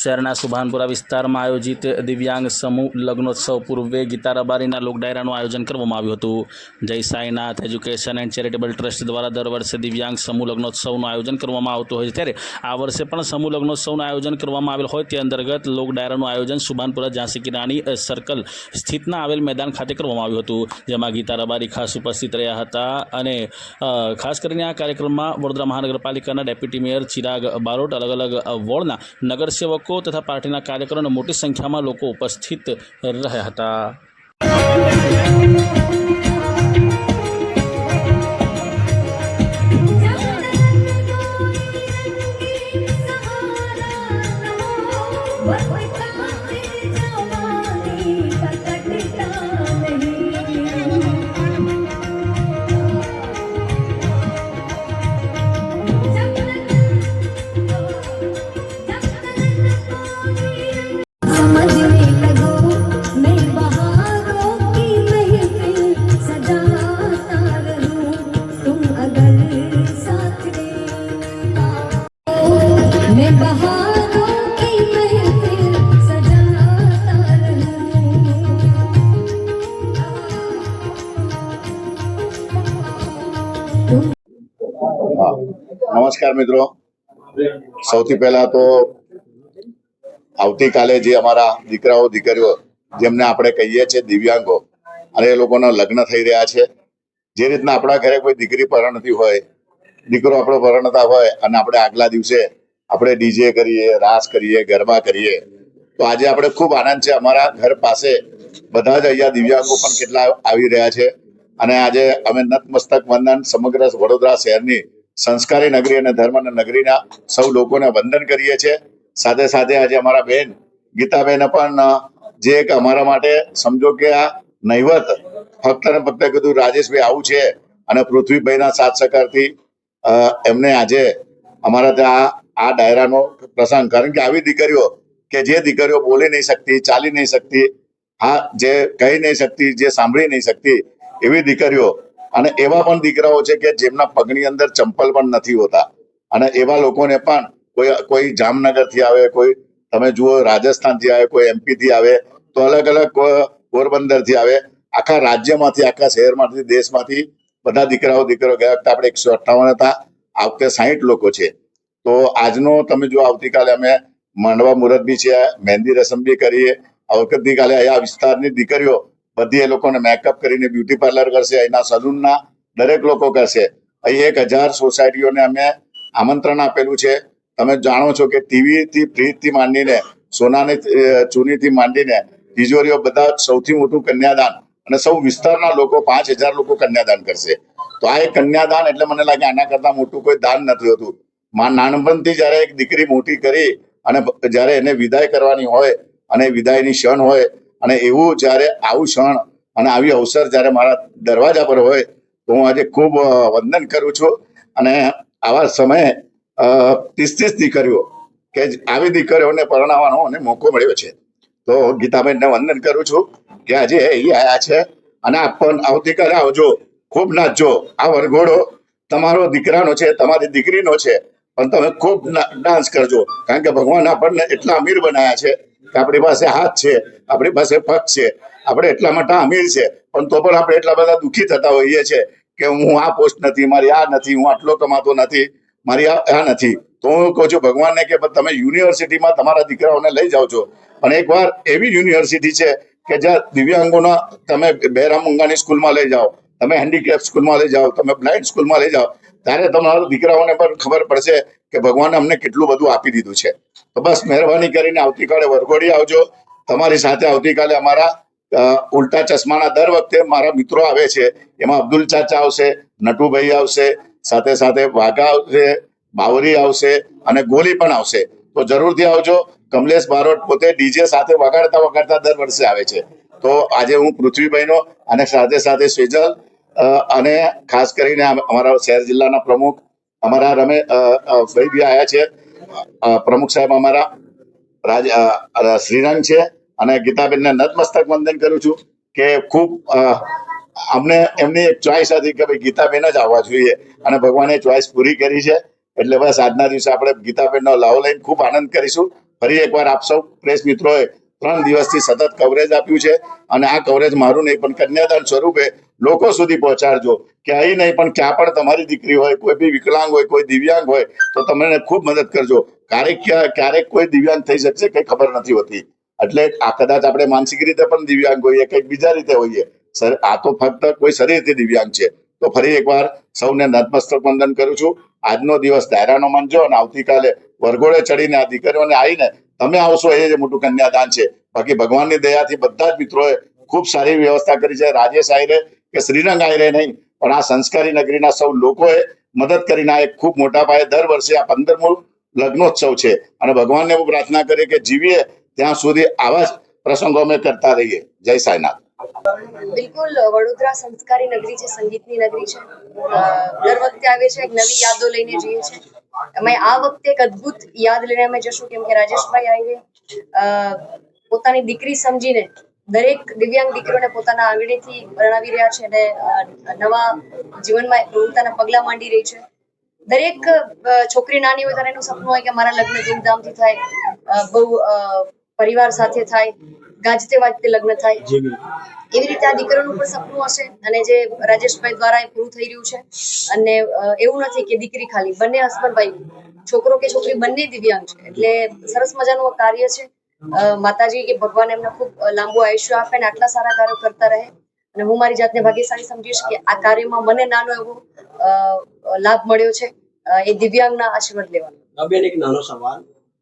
શહેરના સુભાનપુરા વિસ્તારમાં આયોજિત દિવ્યાંગ સમૂહ લગ્નોત્સવ પૂર્વે ગીતા રબારીના લોક આયોજન કરવામાં આવ્યું હતું. Jay Sainath education and charitable trust દ્વારા દર વર્ષે દિવ્યાંગ સમૂહ લગ્નોત્સવનું આયોજન કરવામાં આવતું હોય છે. ત્યારે આ વર્ષે પણ સમૂહ લગ્નોત્સવનું આયોજન કરવામાં આવેલ હોય. તે અંતર્ગત લોક ડાયરાનું આયોજન સુભાનપુરા ઝાંસી કિરાણી સર્કલ સ્થિતના આવેલ મેદાન ખાતે કરવામાં આવ્યું હતું. જેમાં ગીતા રબારી ખાસ ઉપસ્થિત રહ્યા હતા અને ખાસ કરીને આ કાર્યક્રમમાં વડોદરા મહાનગરપાલિકાના ડેપ્યુટી મેયર ચિરાગ બારોટ અલગ અલગ વોર્ડના નગરસેવકો લોકો તથા પાર્ટીના કાર્યકરોને મોટી સંખ્યામાં લોકો ઉપસ્થિત રહ્યા હતા What? નમસ્કાર મિત્રો. સૌથી પહેલા તો આવતીકાલે જે અમારા દીકરાઓ, દીકરીઓ જેમને આપણે કહીએ છીએ દિવ્યાંગો, અને એ લોકોના લગ્ન થઈ રહ્યા છે. જે રીતના આપણા ઘરે કોઈ દીકરી પરણતી હોય, દીકરો આપણો પરણતા હોય, અને આપણે આગલા દિવસે આપણે ડીજે કરીએ, રાસ કરીએ, ગરબા કરીએ, તો આજે આપણે ખૂબ આનંદ છે. અમારા ઘર પાસે બધા જ અહીંયા દિવ્યાંગો પણ કેટલા આવી રહ્યા છે. અને આજે અમે નતમસ્તક વંદન સમગ્ર વડોદરા શહેરની સંસ્કારી નગરી અને ધર્મના નગરીના સૌ લોકોને વંદન કરીએ છીએ. સાથે સાથે આજે અમારા બેન ગીતાબેન પણ જે એક અમારા માટે સમજો કે આ નહીવત ફક્ત ને ફક્ત કીધું રાજેશભાઈ આવું છે અને પૃથ્વીભાઈના સાથ સહકારથી એમને આજે અમારા ત્યાં આ આ ડાયરાનો પ્રસંગ, કારણ કે આવી દીકરીઓ કે જે દીકરીઓ બોલી નહીં શકતી, ચાલી નહીં શકતી, હા, જે કહી નહીં શકતી, જે સાંભળી નહીં શકતી, એવી દીકરીઓ અને એવા પણ દીકરાઓ છે કે જેમના પગની અંદર ચંપલ પણ નથી હોતા. અને એવા લોકોને પણ કોઈ કોઈ જામનગરથી આવે, કોઈ તમે જુઓ રાજસ્થાનથી આવે, કોઈ એમપી થી આવે, તો અલગ અલગ પોરબંદરથી આવે. આખા રાજ્યમાંથી, આખા શહેરમાંથી, દેશમાંથી બધા દીકરાઓ દીકરો ગયા વખતે આપણે એકસો અઠ્ઠાવન હતા. આ વખતે સાહીઠ લોકો છે. તો આજનો તમે જો આવતીકાલે અમે માંડવા મુહૂર્ત બી છે, મહેંદી રસમ બી કરીએ આવતીકાલે કાલે આ વિસ્તારની દીકરીઓ બધી એ લોકોને મેકઅપ કરીને બ્યુટી પાર્લર કરશે એના સલૂનના દરેક લોકો કરશે. અહીં એક હજાર સોસાયટીઓને અમે આમંત્રણ આપેલું છે. તમે જાણો છો કે ટીવી થી ફ્રીજથી માંડીને, સોનાની ચૂનીથી માંડીને, તિજોરીઓ બધા સૌથી મોટું કન્યાદાન અને સૌ વિસ્તારના લોકો પાંચ હજાર લોકો કન્યાદાન કરશે. તો આ એક કન્યાદાન એટલે મને લાગે આના કરતા મોટું કોઈ દાન નથી હોતું. માં નાનપણથી જ્યારે એક દીકરી મોટી કરી અને જ્યારે એને વિદાય કરવાની હોય અને વિદાયની ક્ષણ હોય અને એવું જ્યારે આવું ક્ષણ અને આવી અવસર જ્યારે મારા દરવાજા પર હોય, તો હું આજે ખૂબ વંદન કરું છું. અને આવા સમયે ત્રીસ ત્રીસ દીકરીઓ કે આવી દીકરીઓને પરણાવવાનો મને મોકો મળ્યો છે. તો ગીતાબેનને વંદન કરું છું કે આજે એ આવ્યા છે અને આપ પણ આવતીકાલે આવજો. ખૂબ નાચજો. આ વરઘોડો તમારો દીકરાનો છે, તમારી દીકરીનો છે, પણ તમે ખૂબ ડાન્સ કરજો. કારણ કે ભગવાન આપણને એટલા અમીર બનાવ્યા છે કે આપણી પાસે હાથ છે, આપણી પાસે પગ છે, આપણે એટલા માટે અમીર છે, પણ તો પણ આપણે એટલા બધા દુઃખી થતા હોઈએ છીએ કે હું આ પોસ્ટ નથી, મારી આ નથી, હું આટલો કમાતો નથી, મારી આ નથી. તો હું કહું છું ભગવાનને કે તમે યુનિવર્સિટીમાં તમારા દીકરાઓને લઈ જાઓ છો. પણ એકવાર એવી યુનિવર્સિટી છે કે જ્યાં દિવ્યાંગોના તમે બહેરામ મુંગાની સ્કૂલમાં લઈ જાઓ, તમે હેન્ડીકેપ સ્કૂલમાં લઈ જાઓ, તમે બ્લાઇન્ડ સ્કૂલમાં લઈ જાઓ, ત્યારે તમારા દીકરાઓને પણ ખબર પડશે કે ભગવાને અમને કેટલું બધું આપી દીધું છે. તો બસ મહેરબાની કરીને આવતીકાલે વરઘોડી આવજો. તમારી સાથે આવતીકાલે અમારા ઉલટા ચશ્માના દર વખતે મારા મિત્રો આવે છે. એમાં અબ્દુલ ચાચા આવશે, નટુભાઈ આવશે, સાથે સાથે વાઘા આવશે, બાવરી આવશે અને ગોલી પણ આવશે. તો જરૂરથી આવજો. કમલેશ બારોટ પોતે ડીજે સાથે વગાડતા વગાડતા દર વર્ષે આવે છે. તો આજે હું પૃથ્વીભાઈનો અને સાથે સાથે સ્વેજલ અને ખાસ કરીને અમારા શહેર જિલ્લાના પ્રમુખ અમારા રમે ભાઈ બી આવ્યા છે. પ્રમુખ સાહેબ અમારા, રાજ શ્રીરંગ છે અને ગીતાબેનને નતમસ્તક વંદન કરું છું કે ખૂબ અમને એમની એક ચોઈસ હતી કે ભાઈ ગીતાબેન જ આવવા જોઈએ અને ભગવાને ચોઈસ પૂરી કરી છે. એટલે બસ આજના દિવસે આપણે ગીતાબેનનો લાવો લઈને ખૂબ આનંદ કરીશું. ફરી એકવાર આપ સૌ પ્રેસ મિત્રોએ ત્રણ દિવસથી સતત કવરેજ આપ્યું છે અને આ કવરેજ મારું નહીં પણ કન્યાદાન સ્વરૂપે લોકો સુધી પહોંચાડજો. કે અહીં નહીં, પણ ક્યાં પણ તમારી દીકરી હોય, કોઈ બી વિકલાંગ હોય, કોઈ દિવ્યાંગ હોય, તો તમે ખૂબ મદદ કરજો. ક્યારેક ક્યારેક કોઈ દિવ્યાંગ થઈ શકશે, કઈ ખબર નથી હોતી. એટલે આ કદાચ આપણે માનસિક રીતે પણ દિવ્યાંગ હોઈએ, કંઈક બીજા રીતે હોઈએ. સર, આ તો ફક્ત કોઈ શરીરથી દિવ્યાંગ છે. તો ફરી એકવાર સૌને નતમસ્તક વંદન કરું છું. આજનો દિવસ ડાયરાનો માનજો અને આવતીકાલે વરઘોડે ચડીને આ દીકરીઓને આવીને તમે આવશો એ જ મોટું કન્યાદાન છે. બાકી ભગવાનની દયાથી બધા જ મિત્રોએ ખૂબ સારી વ્યવસ્થા કરી છે. રાજેશ આયરે કે શ્રીરંગ આયરે નહીં પણ આ સંસ્કારી નગરીના સૌ લોકોએ મદદ કરીને આ એક ખૂબ મોટા પાયે દર વર્ષે આ પંદરમો લગ્નોત્સવ છે. અને ભગવાનને હું પ્રાર્થના કરીએ કે જીવીએ ત્યાં સુધી આવા જ પ્રસંગો અમે કરતા રહીએ. જય સાંઈનાથ. બિલકુલ વડોદરા સંસ્કારી નગરી છે સંગીતની નગરી છે. દર વખતે આવે છે એક નવી યાદો લઈને જઈએ છે. અમે આ વખતે એક અદ્ભુત યાદ લઈને અમે જશું કેમ કે રાજેશભાઈ આવીને અ, પોતાની દીકરી સમજીને દરેક દિવ્યાંગ દીકરોને પોતાના આંગળીથી પરણાવી રહ્યા છે અને નવા જીવનમાં પ્રવૃત્તાના પગલા માંડી રહી છે. દરેક છોકરી નાની હોય ત્યારે એનું સપનું હોય કે મારા લગ્ન ધૂમધામથી થાય બહુ પરિવાર સાથે થાય ગાજતે વાજતે લગ્ન થાય. એવી રીતે આ દીકરાનું પણ સપનું હશે અને જે રાજેશભાઈ દ્વારા એ પૂરું થઈ રહ્યું છે. અને એવું નથી કે દીકરી ખાલી બંને હસબન્ડ ભાઈ. છોકરો કે છોકરી બંને દિવ્યાંગ છે. એટલે સરસ મજાનું કાર્ય છે. માતાજી કે ભગવાન એમને ખૂબ લાંબુ આયુષ્ય આપે અને આટલા સારા કાર્યો કરતા રહે. અને હું મારી જાતને ભાગ્યશાળી સમજીશ કે આ કાર્યમાં મને નાનો એવો લાભ મળ્યો છે. એ દિવ્યાંગના આશીર્વાદ લેવાનો. બેન એક નાનો સવાલ,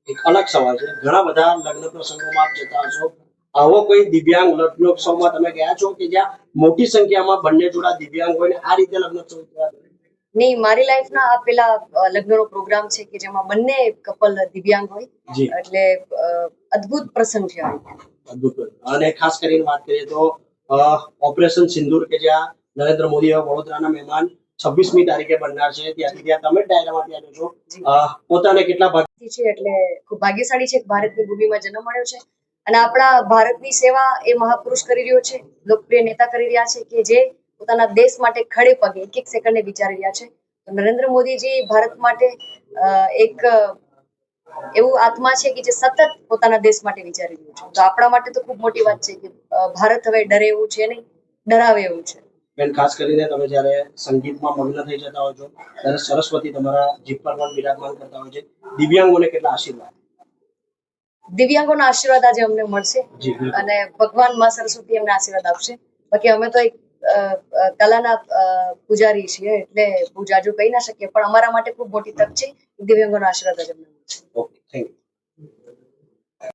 એક અલગ સવાલ છે. ઘણા બધા લગ્ન પ્રસંગોમાં જતા હશો. આવો કોઈ દિવ્યાંગ લગ્નોત્સવમાં તમે ગયા છો કે જ્યાં મોટી સંખ્યામાં બંને જોડા દિવ્યાંગ હોય ને આ રીતે લગ્નોત્સવ? નહીં મારી લાઈફના આ પેલા લગ્નનો પ્રોગ્રામ છે કે જેમાં બંને કપલ દિવ્યાંગ હોય એટલે અદ્ભુત પ્રસંગ છે અદ્ભુત અને ખાસ કરીને વાત કરીએ તો ઓપરેશન સિંદૂર કે જ્યાં નરેન્દ્ર મોદી વડોદરાના મહેમાન છવ્વીસમી તારીખે બનનાર છે. ત્યાંથી ત્યાં તમે ડાયરામાંથી આવ્યો છો પોતાને કેટલા ભાગ છે એટલે ખૂબ ભાગ્યશાળી છે ભારતની ભૂમિમાં જન્મ મળ્યો છે. અને આપણા ભારતની સેવા એ મહાપુરુષ કરી રહ્યો છે લોકપ્રિય નેતા કરી રહ્યા છે કે જે પોતાના દેશ માટે ખડે પગે એક એક સેકન્ડે વિચારી રહ્યા છે. તો નરેન્દ્ર મોદીજી ભારત માટે એક એવું આત્મા છે કે જે સતત પોતાના દેશ માટે વિચારી રહ્યું છે. તો આપણા માટે તો ખૂબ મોટી વાત છે કે ભારત હવે ડરે એવું છે નહીં ડરાવે એવું છે. બેન ખાસ કરીને તમે જ્યારે સંગીતમાં મગ્ન થઈ જતા હો છો ત્યારે સરસ્વતી તમારા જીભ પર પણ બિરાજમાન કરતા હોય છે. દિવ્યાંગોને કેટલા આશીર્વાદ? દિવ્યાંગોના આશીર્વાદ આજે અમને મળશે અને ભગવાનમાં સરસ્વતી અમને આશીર્વાદ આપશે. બાકી અમે તો એક કલાના પૂજારી છીએ એટલે બહુ જાજુ કહી ના શકીએ, પણ અમારા માટે ખૂબ મોટી તક છે દિવ્યાંગોના આશીર્વાદ આજે અમને ઓકે થેન્ક યુ